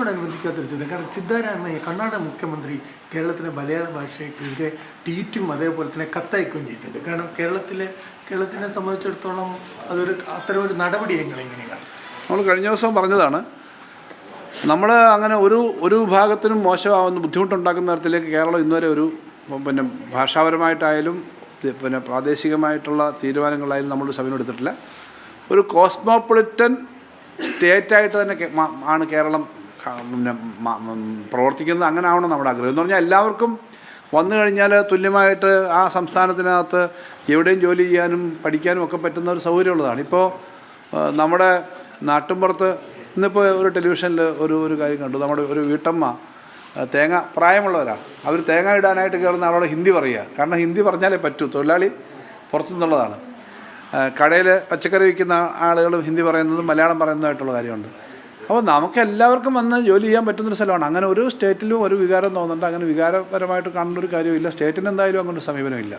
ഇതിനോടനുബന്ധിക്കാത്തൊരു ചോദ്യം. കാരണം സിദ്ധാരാമയ്യ കർണാടക മുഖ്യമന്ത്രി കേരളത്തിലെ മലയാള ഭാഷയ്ക്കെതിരെ ട്വീറ്റും അതേപോലെ തന്നെ കത്തയക്കുകയും ചെയ്തിട്ടുണ്ട്. കാരണം കേരളത്തിലെ കേരളത്തിനെ സംബന്ധിച്ചിടത്തോളം അതൊരു അത്തരം ഒരു നടപടി എങ്ങനെ എങ്ങനെയാണ്? നമ്മൾ കഴിഞ്ഞ ദിവസം പറഞ്ഞതാണ് നമ്മൾ അങ്ങനെ ഒരു ഒരു വിഭാഗത്തിനും മോശമാവുന്ന ബുദ്ധിമുട്ടുണ്ടാക്കുന്ന തരത്തിലേക്ക് കേരളം ഇന്നുവരെ ഒരു പിന്നെ ഭാഷാപരമായിട്ടായാലും പിന്നെ പ്രാദേശികമായിട്ടുള്ള തീരുമാനങ്ങളായാലും നമ്മൾ സഭയിൽ എടുത്തിട്ടില്ല. ഒരു കോസ്മോപൊളിറ്റൻ സ്റ്റേറ്റായിട്ട് തന്നെ ആണ് കേരളം പിന്നെ പ്രവർത്തിക്കുന്നത് അങ്ങനെ ആവണം നമ്മുടെ ആഗ്രഹം. എന്ന് പറഞ്ഞാൽ എല്ലാവർക്കും വന്നു കഴിഞ്ഞാൽ തുല്യമായിട്ട് ആ സംസ്ഥാനത്തിനകത്ത് എവിടെയും ജോലി ചെയ്യാനും പഠിക്കാനും ഒക്കെ പറ്റുന്ന ഒരു സൗകര്യമുള്ളതാണ്. ഇപ്പോൾ നമ്മുടെ നാട്ടിൻപുറത്ത് ഇന്നിപ്പോൾ ഒരു ടെലിവിഷനിൽ ഒരു ഒരു കാര്യം കണ്ടു. നമ്മുടെ ഒരു വീട്ടമ്മ തേങ്ങ പ്രായമുള്ളവരാണ് അവർ തേങ്ങ ഇടാനായിട്ട് കയറുന്ന ആളോട് ഹിന്ദി പറയുക കാരണം ഹിന്ദി പറഞ്ഞാലേ പറ്റൂ. തൊഴിലാളി പുറത്തുനിന്നുള്ളതാണ്. കടയിൽ പച്ചക്കറി വിൽക്കുന്ന ആളുകൾ ഹിന്ദി പറയുന്നതും മലയാളം പറയുന്നതായിട്ടുള്ള കാര്യമുണ്ട്. അപ്പോൾ നമുക്ക് എല്ലാവർക്കും വന്ന് ജോലി ചെയ്യാൻ പറ്റുന്നൊരു സ്ഥലമാണ്. അങ്ങനെ ഒരു സ്റ്റേറ്റിലും ഒരു വികാരം തോന്നുന്നുണ്ട്. അങ്ങനെ വികാരപരമായിട്ട് കാണുന്ന ഒരു കാര്യമില്ല സ്റ്റേറ്റിന് എന്തായാലും അങ്ങനെ ഒരു സമീപനമില്ല.